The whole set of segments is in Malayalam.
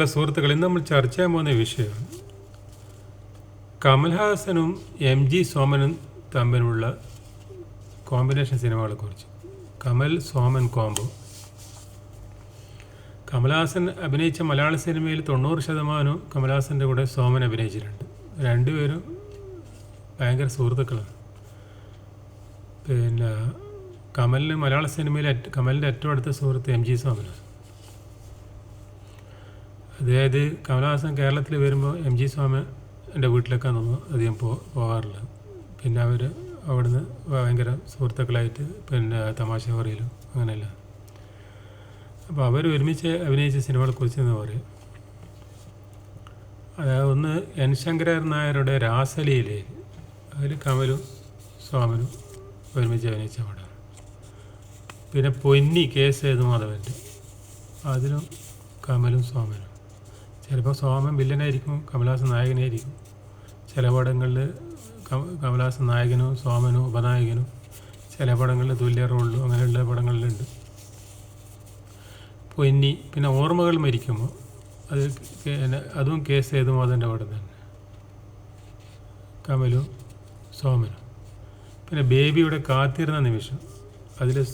നല്ല സുഹൃത്തുക്കൾ ഇന്ന് നമ്മൾ ചർച്ച ചെയ്യാൻ പോകുന്ന വിഷയം കമൽഹാസനും എം ജി സോമനും തമ്മിലുള്ള കോമ്പിനേഷൻ സിനിമകളെ കുറിച്ച്. കമൽ സോമൻ കോംബോ. കമൽഹാസൻ അഭിനയിച്ച മലയാള സിനിമയിൽ തൊണ്ണൂറ് ശതമാനവും കമൽഹാസന്റെ കൂടെ സോമൻ അഭിനയിച്ചിട്ടുണ്ട്. രണ്ടുപേരും ഭയങ്കര സുഹൃത്തുക്കളാണ്. പിന്നെ കമലിന് മലയാള സിനിമയിൽ കമലിന്റെ ഏറ്റവും അടുത്ത സുഹൃത്ത് എം ജി സോമനാണ്. അതായത് കമലഹാസൻ കേരളത്തിൽ വരുമ്പോൾ എം ജി സ്വാമി എന്റെ വീട്ടിലേക്കാണ് നമ്മൾ അധികം പോ പോകാറുള്ളത് പിന്നെ അവർ അവിടുന്ന് ഭയങ്കര സുഹൃത്തുക്കളായിട്ട് പിന്നെ തമാശ പറയലും അങ്ങനെയല്ല. അപ്പോൾ അവർ ഒരുമിച്ച് അഭിനയിച്ച സിനിമകളെക്കുറിച്ച് എന്ന് പറയും. അതായത് ഒന്ന് എൻ ശങ്കരൻ നായരുടെ രാസലീലയിൽ അതിൽ കമലും സ്വാമനും ഒരുമിച്ച് അഭിനയിച്ച പടമാണ് പിന്നെ പൊന്നി കേസ് കെ മാധവന്റെ അതിലും കമലും സോമനും ചിലപ്പോൾ സോമൻ വില്ലനായിരിക്കും കമലഹാസൻ നായകനായിരിക്കും. ചില പടങ്ങളിൽ കമലഹാസൻ നായകനോ സോമനോ ഉപനായകനോ ചില പടങ്ങളിൽ തുല്യ റോളിലും അങ്ങനെയുള്ള പടങ്ങളിലുണ്ട്. പൊന്നി പിന്നെ ഓർമ്മകൾ മരിക്കുമ്പോൾ അത് അതും കെ സേതുമാധവന്റെ പടം തന്നെ. കമലും സോമനും. പിന്നെ ബേബിയുടെ കാത്തിരുന്ന നിമിഷം അതിൽ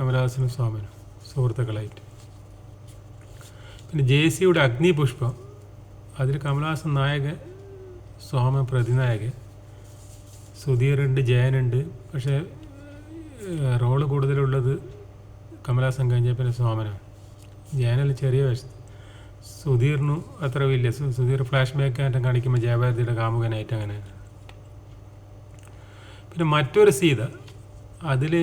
കമലഹാസനും സോമനും സുഹൃത്തുക്കളായിട്ട്. പിന്നെ ജെ സിയുടെ അഗ്നിപുഷ്പം. അതിൽ കമലഹാസൻ നായകൻ സോമ പ്രതിനായകൻ സുധീറുണ്ട് ജയനുണ്ട് പക്ഷേ റോൾ കൂടുതലുള്ളത് കമലഹാസൻ കഴിഞ്ഞ പിന്നെ സോമനാണ് ജയനിൽ ചെറിയ വേഷം സുധീറിനും അത്ര വലിയ സുധീർ ഫ്ലാഷ് ബാക്ക് ആയിട്ട് കാണിക്കുമ്പോൾ ജയഭാരതിയുടെ കാമുകനായിട്ട് അങ്ങനെ. പിന്നെ മറ്റൊരു സീത അതിൽ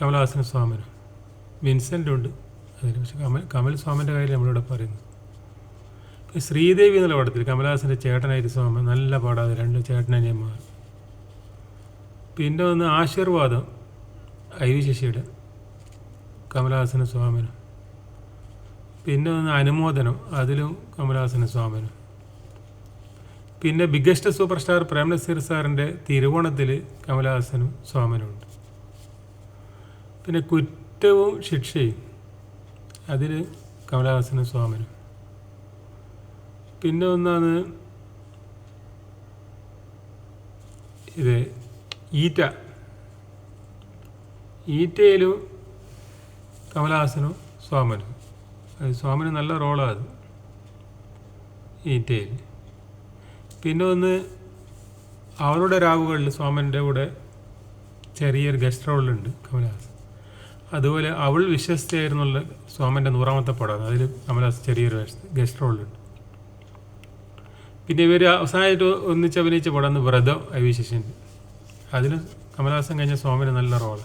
കമലഹാസനും സോമനും വിൻസെന്റ് പക്ഷെ കമൽ കമൽ സ്വാമിന്റെ കാര്യം നമ്മളിവിടെ പറയുന്നു. ശ്രീദേവി എന്നുള്ള പടത്തിൽ കമലഹാസന്റെ ചേട്ടനായിട്ട് സ്വാമി നല്ല പാടാതെ രണ്ട് ചേട്ടനനിയന്മാർ. പിന്നെ ഒന്ന് ആശീർവാദം ഐ വി ശശിയുടെ കമലഹാസന സ്വാമിനും. പിന്നെ ഒന്ന് അനുമോദനം അതിലും കമലഹാസന സ്വാമിനും. പിന്നെ ബിഗ്ഗസ്റ്റ് സൂപ്പർ സ്റ്റാർ പ്രേംനസീർ സാറിന്റെ തിരുവോണത്തിൽ കമലഹാസനും സ്വാമിനും ഉണ്ട് പിന്നെ കുറ്റവും ശിക്ഷയും അതിൽ കമലഹാസനും സ്വാമിനും. പിന്നെ ഒന്നാണ് ഇത് ഈറ്റ. ഈറ്റയിലും കമലഹാസനും സ്വാമനും. അത് സ്വാമിന് നല്ല റോളാണ് അത്. ഈറ്റയിൽ. പിന്നെ ഒന്ന് അവരുടെ രാവുകളിൽ സ്വാമന്റെ കൂടെ ചെറിയൊരു ഗസ്റ്റ് റോളുണ്ട് കമലഹാസൻ. അതുപോലെ അവൾ വിശ്വസിച്ചായിരുന്നു സ്വാമന്റെ നൂറാമത്തെ പടമാണ് അതിൽ കമലഹാസൻ ചെറിയൊരു ഗസ്റ്റ് റോളുണ്ട് പിന്നെ ഇവർ അവസാനമായിട്ട് ഒന്നിച്ച് അഭിനയിച്ച പടമാണ് വ്രതം ശശിന്റെ അതിൽ കമലഹാസൻ കഴിഞ്ഞ സ്വാമിന് നല്ല റോൾ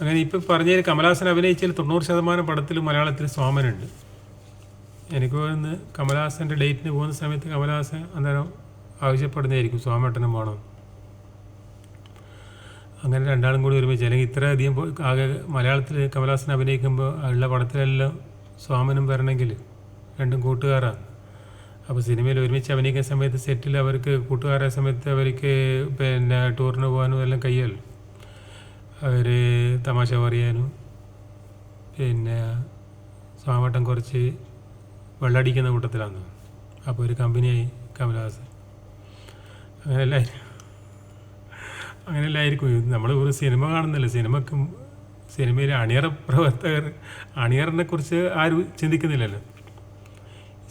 അങ്ങനെ ഇപ്പം പറഞ്ഞതിൽ കമലഹാസൻ അഭിനയിച്ച തൊണ്ണൂറ് ശതമാനം പടത്തിൽ മലയാളത്തിൽ സ്വാമനുണ്ട്. എനിക്ക് തോന്നുന്നു കമലഹാസന്റെ ഡേറ്റിന് പോകുന്ന സമയത്ത് കമലഹാസൻ അന്നേരം ആവശ്യപ്പെടുന്നതായിരിക്കും സ്വാമേട്ടനും പോകണം അങ്ങനെ രണ്ടാളും കൂടി ഒരുമിച്ച്. അല്ലെങ്കിൽ ഇത്രയധികം ആകെ മലയാളത്തിൽ കമലഹാസൻ അഭിനയിക്കുമ്പോൾ ഉള്ള പടത്തിലെല്ലാം സ്വാമനും വരണമെങ്കിൽ രണ്ടും കൂട്ടുകാരാണ്. അപ്പോൾ സിനിമയിൽ ഒരുമിച്ച് അഭിനയിക്കുന്ന സമയത്ത് സെറ്റിൽ അവർക്ക് കൂട്ടുകാരായ സമയത്ത് അവർക്ക് പിന്നെ ടൂറിന് പോകാനും എല്ലാം കഴിയുമല്ലോ. അവർ തമാശ പറയാനും പിന്നെ സ്വാമട്ടം കുറച്ച് വെള്ളടിക്കുന്ന കൂട്ടത്തിലാണ് അപ്പോൾ ഒരു കമ്പനിയായി കമലഹാസൻ അങ്ങനെയല്ല? അങ്ങനെയല്ലായിരിക്കും. നമ്മൾ ഒരു സിനിമ കാണുന്നില്ല സിനിമക്കും സിനിമയിലെ അണിയറ പ്രവർത്തകർ അണിയറിനെ കുറിച്ച് ആരും ചിന്തിക്കുന്നില്ലല്ലോ.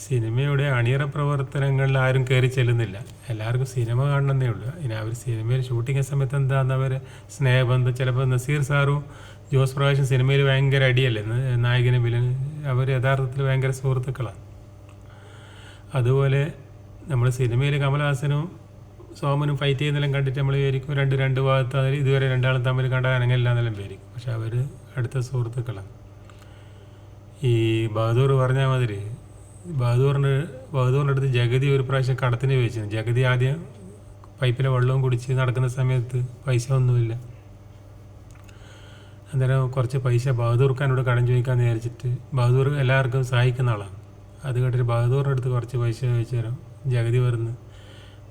സിനിമയുടെ അണിയറ പ്രവർത്തനങ്ങളിൽ ആരും കയറി ചെല്ലുന്നില്ല. എല്ലാവർക്കും സിനിമ കാണണമെന്നേ ഉള്ളൂ. ഇനി അവർ സിനിമയിൽ ഷൂട്ടിങ് സമയത്ത് എന്താന്ന് അവർ സ്നേഹബന്ധം ചിലപ്പോൾ നസീർ സാറും ജോസ് പ്രകാശും സിനിമയിൽ ഭയങ്കര അടിയല്ലേ? നായകനും വില്ലനും അവർ യഥാർത്ഥത്തിൽ ഭയങ്കര സുഹൃത്തുക്കളാണ് അതുപോലെ നമ്മൾ സിനിമയിൽ കമലഹാസനും സോമനും ഫൈറ്റ് ചെയ്യുന്നെല്ലാം കണ്ടിട്ട് നമ്മൾ വിചാരിക്കും രണ്ട് രണ്ട് ഭാഗത്ത് അതിൽ ഇതുവരെ രണ്ടാളും തമ്മിൽ കണ്ട അനങ്ങില്ല എന്നെല്ലാം വിചാരിക്കും. പക്ഷെ അവർ അടുത്ത സുഹൃത്തുക്കളാണ് ഈ ബഹദൂർ പറഞ്ഞ മാതിരി ബഹദൂറിന്റെ ബഹദൂറിന്റെ അടുത്ത് ജഗതി ഒരു പ്രാവശ്യം കടത്തിന് ചോദിച്ചിരുന്നു. ജഗതി ആദ്യം പൈപ്പിലെ വെള്ളവും കുടിച്ച് നടക്കുന്ന സമയത്ത് പൈസ ഒന്നുമില്ല. അന്നേരം കുറച്ച് പൈസ ബഹദൂർ ഖാനോട് കടം ചോദിക്കാമെന്ന് വിചാരിച്ചിട്ട് ബഹദൂർ എല്ലാവർക്കും സഹായിക്കുന്ന ആളാണ് അത് കേട്ടിട്ട് ബഹദൂറിന്റെ അടുത്ത് കുറച്ച് പൈസ ചോദിച്ചു തരാം ജഗതി വരുന്നു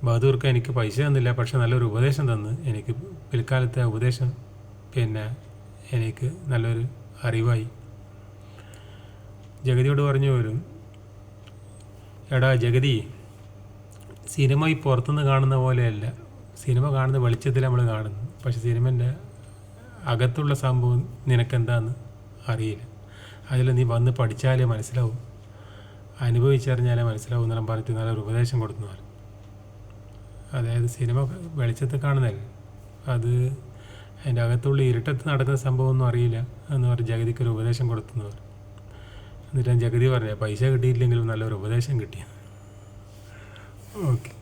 ബഹദൂർ ഖാൻ എനിക്ക് പൈസ തന്നില്ല പക്ഷെ നല്ലൊരു ഉപദേശം തന്ന്. എനിക്ക് പിൽക്കാലത്തെ ഉപദേശം പിന്നെ എനിക്ക് നല്ലൊരു അറിവായി. ജഗതിയോട് പറഞ്ഞു വരും എടാ ജഗതി സിനിമ ഈ പുറത്തുനിന്ന് കാണുന്ന പോലെയല്ല. സിനിമ കാണുന്ന വെളിച്ചത്തിൽ നമ്മൾ കാണുന്നു. പക്ഷെ സിനിമന്റെ അകത്തുള്ള സംഭവം നിനക്കെന്താന്ന് അറിയില്ല. അതിൽ നീ വന്ന് പഠിച്ചാലേ മനസ്സിലാവും. അനുഭവിച്ചറിഞ്ഞാലേ മനസ്സിലാവും എന്നെല്ലാം പറഞ്ഞിട്ട് നല്ലൊരു ഉപദേശം കൊടുക്കുന്നു അവർ അതായത് സിനിമ വെളിച്ചത്ത് കാണുന്നതല്ലേ. അത് അതിന്റെ അകത്തുള്ള ഇരുട്ടത്ത് നടക്കുന്ന സംഭവമൊന്നും അറിയില്ല എന്ന് പറഞ്ഞ് ജഗതിക്ക് ഒരു ഉപദേശം കൊടുത്തെന്ന് പറഞ്ഞു. എന്നിട്ട് ഞാൻ ജഗതി പറഞ്ഞു പൈസ കിട്ടിയില്ലെങ്കിലും നല്ലൊരു ഉപദേശം കിട്ടിയ. ഓക്കെ.